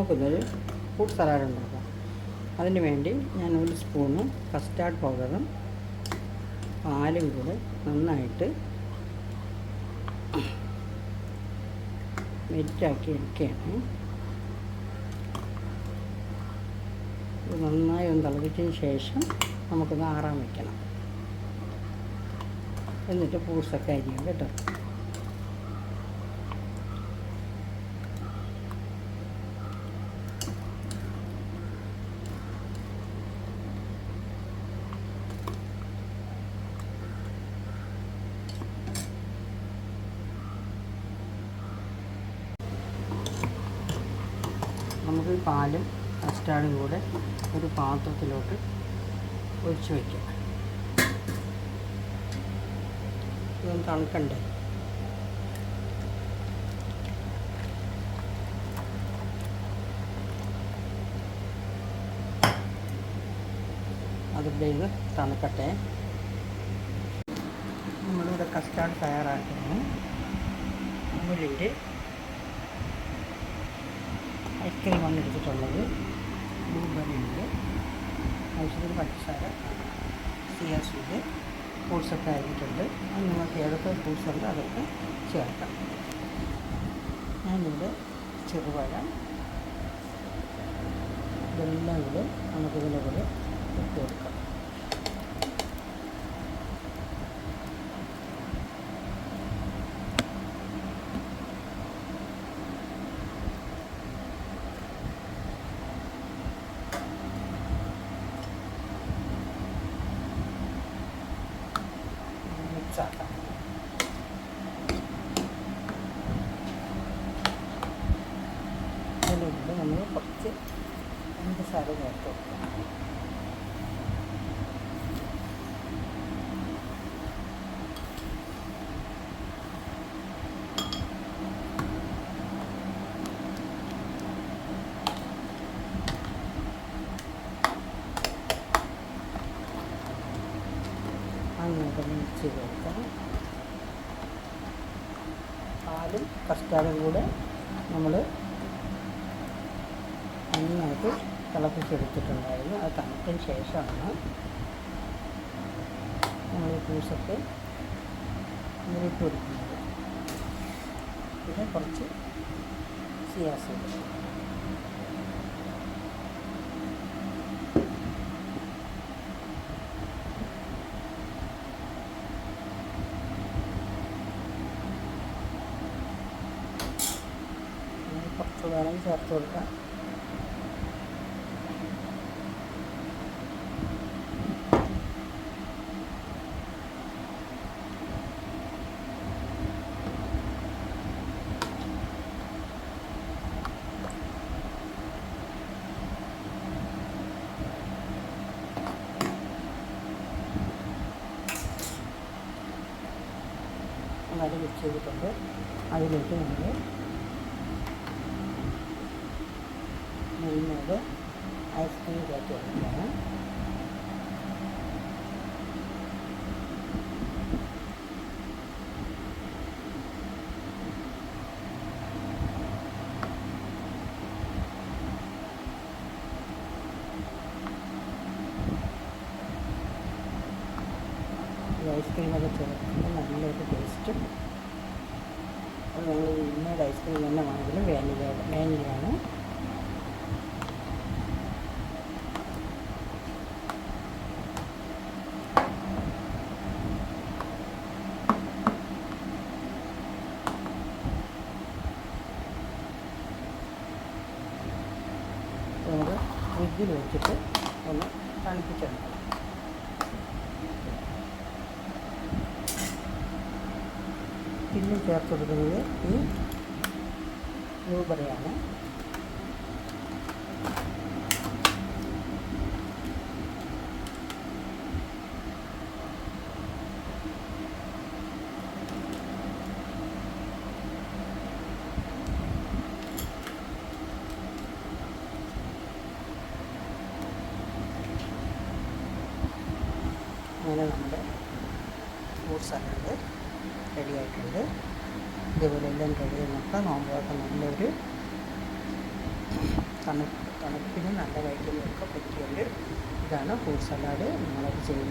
നമുക്കിന്നൊരു fruit salad ഉണ്ടാക്കാം. അതിന് വേണ്ടി ഞാൻ ഒരു സ്പൂണ് കസ്റ്റാർഡ് പൗഡറും പാലും കൂടെ നന്നായിട്ട് മെറ്റാക്കി എടുക്കുകയാണ്. ഇത് നന്നായി ഒന്ന് തിളപ്പിച്ചതിന് ശേഷം നമുക്കൊന്ന് ആറാൻ വയ്ക്കണം എന്നിട്ട് ഫ്രൂട്ട്സൊക്കെ അരിയും കേട്ടോ. നമുക്ക് പാലും കസ്റ്റാർഡും കൂടെ ഒരു പാത്രത്തിലോട്ട് ഒഴിച്ച് വയ്ക്കാം. ഇതൊന്ന് തണുക്കണ്ടേ? അതിവിടെ ഇത് തണുക്കട്ടെ. നമ്മളിവിടെ കസ്റ്റാർഡ് തയ്യാറാക്കുന്നു. അമുലിന്റെ ഐസ്ക്രീമാണ് എടുത്തിട്ടുള്ളത് ബ്ലൂബെറി ഉണ്ട് ആവശ്യത്തിന് പഞ്ചസാര സിയാസുണ്ട് ഫ്രൂട്ട്സൊക്കെ അത് നിങ്ങൾക്ക് ഏതൊക്കെ ഫ്രൂട്ട്സ് ഉണ്ട് അതൊക്കെ ചേർക്കാം. ഞാനിവിടെ ചെറുപഴം ഇതെല്ലാം ഇവിടെ നമുക്കിതിന്റെ കൂടെ ഇട്ട് കൊടുക്കാം മിക്സ് ആക്കാം അതിനുള്ളിൽ നമ്മൾ കുറച്ച് പഞ്ചസാര ചേർത്ത് കൊടുക്കാം അങ്ങോട്ട് മിക്സ് ചെയ്ത് കൊടുക്കാം പാലും കസ്റ്റാർഡും കൂടെ നമ്മൾ നന്നായിട്ട് തിളപ്പിച്ചെടുത്തിട്ടുണ്ടായിരുന്നു. അത് തണുത്തതിന് ശേഷമാണ് നമ്മൾ ജ്യൂസൊക്കെ ഇതിലിട്ട് കൊടുക്കുന്നത് പിന്നെ കുറച്ച് സിയാസ് കുറച്ച് വേണമെങ്കിൽ ചേർത്ത് കൊടുക്കാം അതിലേക്ക് നമ്മൾ നെയ്യോട് ഐസ്ക്രീം കയറ്റി കൊടുക്കുകയാണ്. ഈ ഐസ്ക്രീമൊക്കെ ചേർക്കുമ്പോൾ നല്ലൊരു ടേസ്റ്റും അത് ഞങ്ങൾ ഇന്നൊരു ഐസ്ക്രീം തന്നെ വാനിലയുടെ വാനിലയാണ് നമുക്ക് ഫ്രിഡ്ജിൽ വെച്ചിട്ട് ഒന്ന് തണുപ്പിച്ചെടുക്കാം. പിന്നെ ചേർത്ത് കൊടുക്കുന്നത് ഈ ബ്ലൂബെറിയാണ് അങ്ങനെ നമ്മുടെ ഫ്രൂട്ട് സലാഡ് റെഡി ആയിട്ടുണ്ട്. ഇതുപോലെ എല്ലാം റെഡി നോക്കാം നോമ്പൊക്കെ നല്ലൊരു തണുപ്പ് തണുപ്പിന് നല്ല ഒക്കെ പറ്റിയൊരു ഇതാണ് ഫ്രൂട്ട് സലാഡ് നമ്മളത് യു